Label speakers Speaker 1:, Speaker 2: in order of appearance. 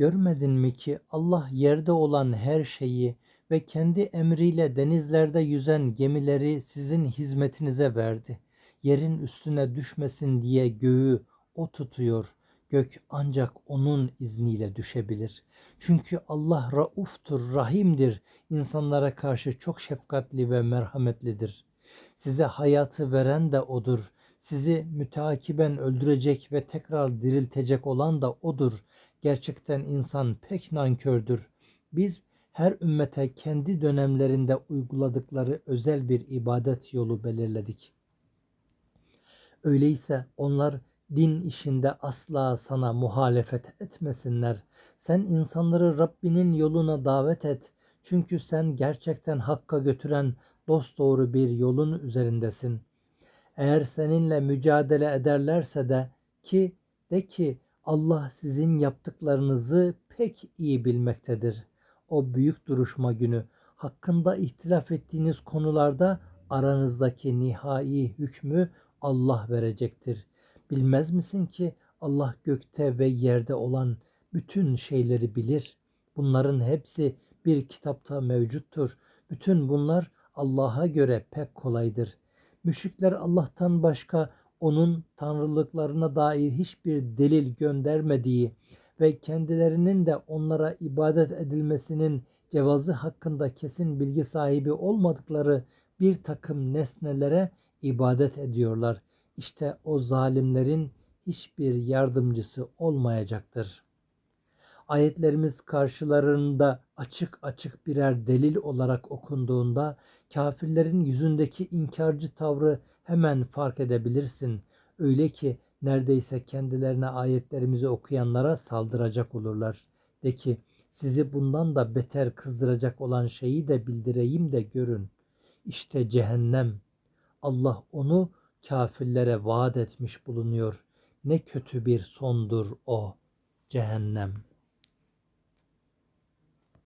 Speaker 1: Görmedin mi ki Allah yerde olan her şeyi ve kendi emriyle denizlerde yüzen gemileri sizin hizmetinize verdi. Yerin üstüne düşmesin diye göğü o tutuyor. Gök ancak onun izniyle düşebilir. Çünkü Allah rauftur, rahimdir. İnsanlara karşı çok şefkatli ve merhametlidir. Size hayatı veren de odur. Sizi müteakiben öldürecek ve tekrar diriltecek olan da odur. Gerçekten insan pek nankördür. Biz her ümmete kendi dönemlerinde uyguladıkları özel bir ibadet yolu belirledik. Öyleyse onlar din işinde asla sana muhalefet etmesinler. Sen insanları Rabbinin yoluna davet et. Çünkü sen gerçekten hakka götüren dosdoğru bir yolun üzerindesin. Eğer seninle mücadele ederlerse de ki de ki Allah sizin yaptıklarınızı pek iyi bilmektedir. O büyük duruşma günü hakkında ihtilaf ettiğiniz konularda aranızdaki nihai hükmü Allah verecektir. Bilmez misin ki Allah gökte ve yerde olan bütün şeyleri bilir. Bunların hepsi bir kitapta mevcuttur. Bütün bunlar Allah'a göre pek kolaydır. Müşrikler Allah'tan başka onun tanrılıklarına dair hiçbir delil göndermediği ve kendilerinin de onlara ibadet edilmesinin cevazı hakkında kesin bilgi sahibi olmadıkları bir takım nesnelere ibadet ediyorlar. İşte o zalimlerin hiçbir yardımcısı olmayacaktır. Ayetlerimiz karşılarında açık açık birer delil olarak okunduğunda kafirlerin yüzündeki inkarcı tavrı hemen fark edebilirsin. Öyle ki neredeyse kendilerine ayetlerimizi okuyanlara saldıracak olurlar. De ki sizi bundan da beter kızdıracak olan şeyi de bildireyim de görün. İşte cehennem. Allah onu kafirlere vaat etmiş bulunuyor. Ne kötü bir sondur o cehennem.